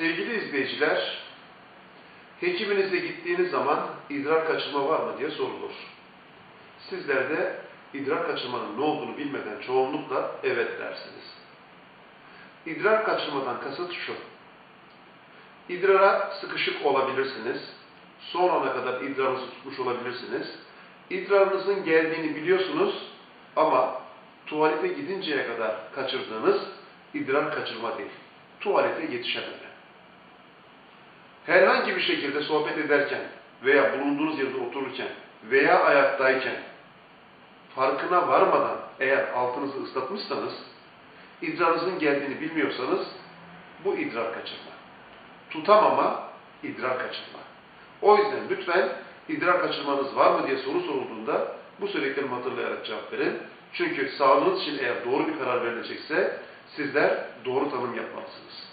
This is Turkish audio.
Sevgili izleyiciler, hekiminize gittiğiniz zaman idrar kaçırma var mı diye sorulur. Sizler de idrar kaçırmanın ne olduğunu bilmeden çoğunlukla evet dersiniz. İdrar kaçırmadan kasıt şu. İdrara sıkışık olabilirsiniz. Son ana kadar idrarınızı tutmuş olabilirsiniz. İdrarınızın geldiğini biliyorsunuz ama tuvalete gidinceye kadar kaçırdığınız idrar kaçırma değil. Tuvalete yetişememe. Herhangi bir şekilde sohbet ederken veya bulunduğunuz yerde otururken veya ayaktayken farkına varmadan eğer altınızı ıslatmışsanız, idrarınızın geldiğini bilmiyorsanız bu idrar kaçırma. Tutamama, idrar kaçırma. O yüzden lütfen idrar kaçırmanız var mı diye soru sorulduğunda bu söylediklerimi hatırlayarak cevap verin. Çünkü sağlığınız için eğer doğru bir karar verilecekse sizler doğru tanım yapmalısınız.